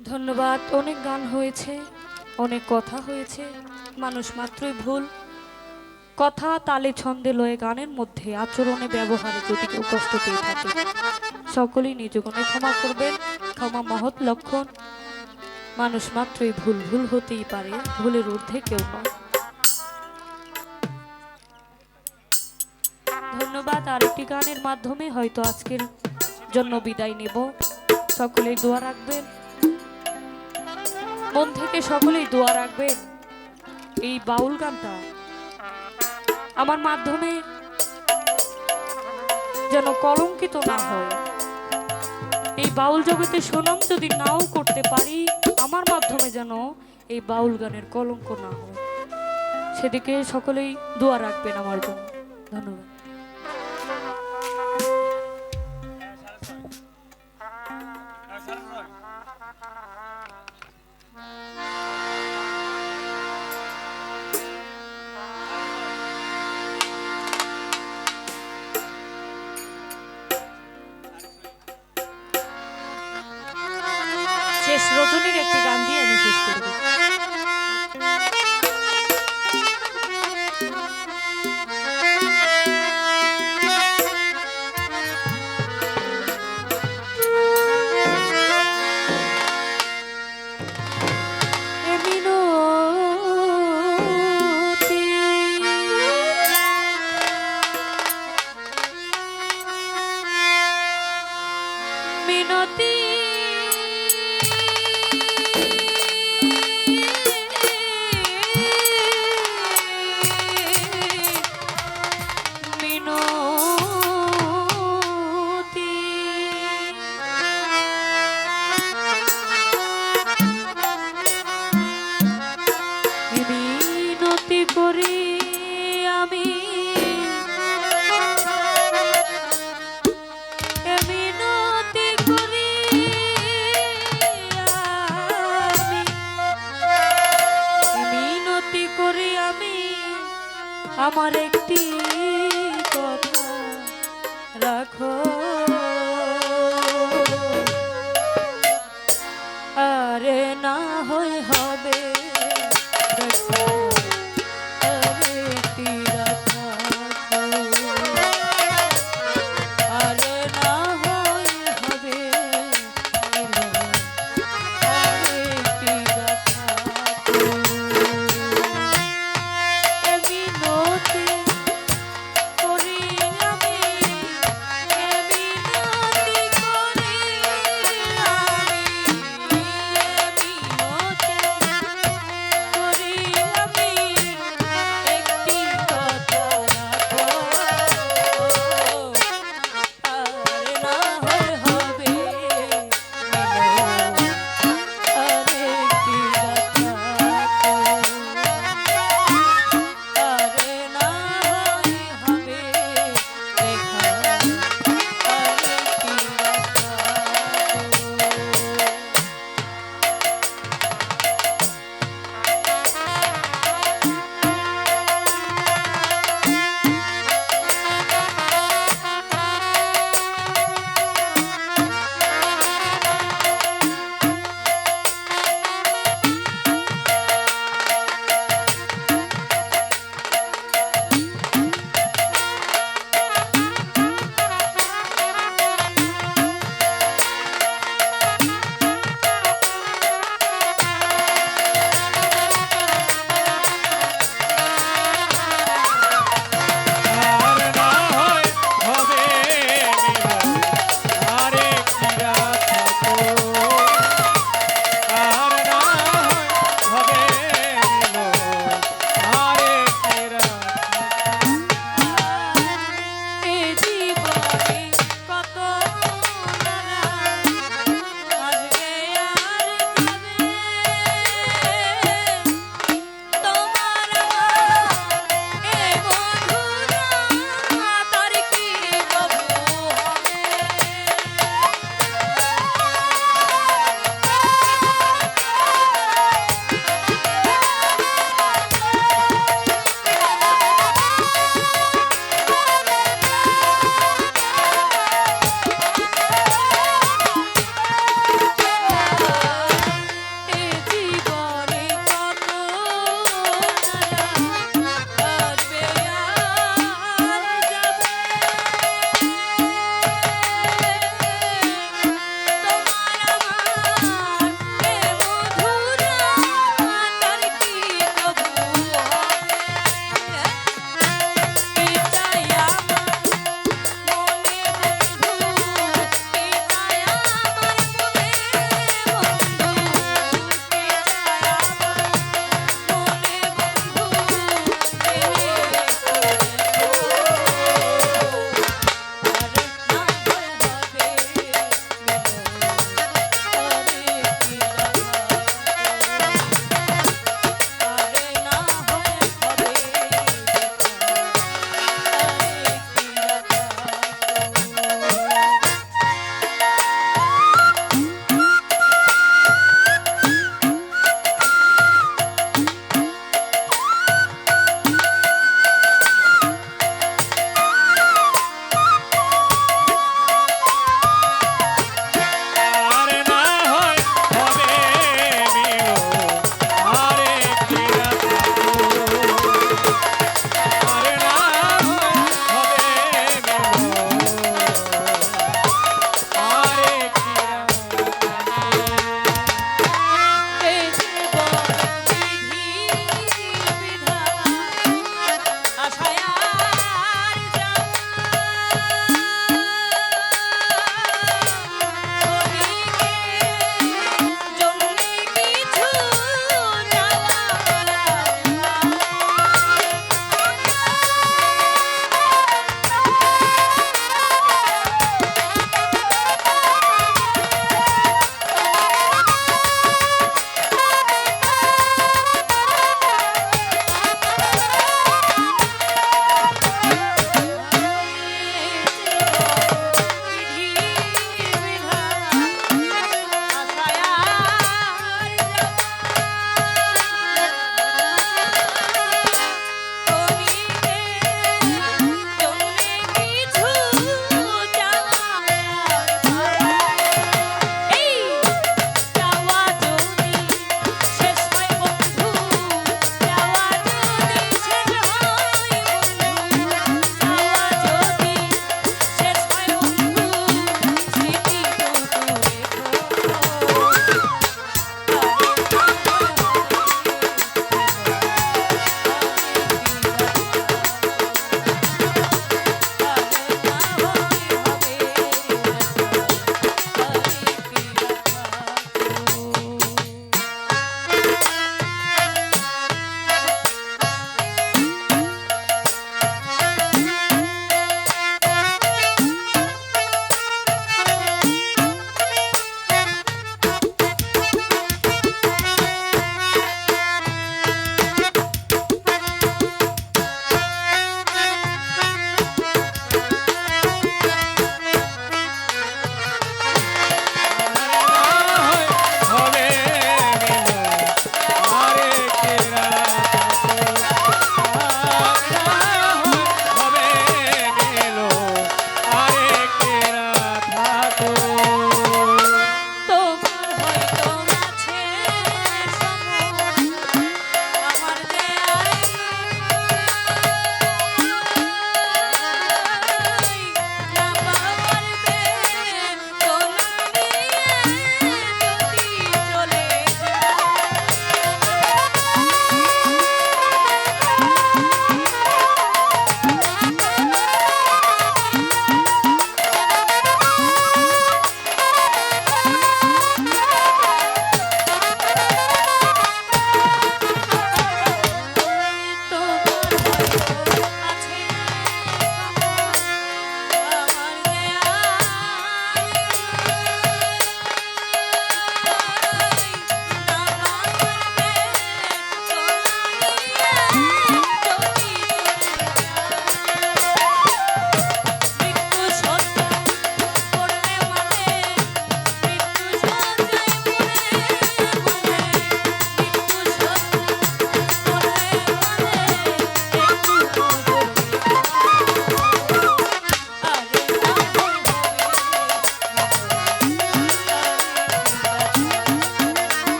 ধন্যবাদ। অনেক গান হয়েছে, অনেক কথা হয়েছে, মানুষ মাত্রই ভুল। কথা, তালে, ছন্দে, লয়ে গানের মধ্যে আচরণে, ব্যবহারে যদি কেউ কষ্ট পেয়ে থাকে, সকলেই নিজ গুণে ক্ষমা করবেন। ক্ষমা মহৎ লক্ষণ। মানুষ মাত্রই ভুল ভুল হতেই পারে, ভুলের ঊর্ধ্বে কেউ নয়। ধন্যবাদ। আরেকটি গানের মাধ্যমে হয়তো আজকের জন্য বিদায় নেব। সকলেই দোয়া রাখবেন। মন থেকে সকলেই দোয়া রাখবেন। এই বাউল গানটা আমার মাধ্যমে যেন কলঙ্কিত না হয়। এই বাউল জগতে সুনাম যদি নাও করতে পারি, আমার মাধ্যমে যেন এই বাউল গানের কলঙ্ক না হয়। সেদিকে সকলেই দোয়া রাখবেন আমার জন্য। ধন্যবাদ। হয় হবে।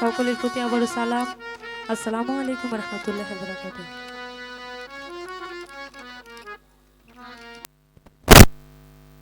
সকলের প্রতি আবারও সালাম। আসসালামু আলাইকুম রহমতুল্লাহ বরাকাতুহ।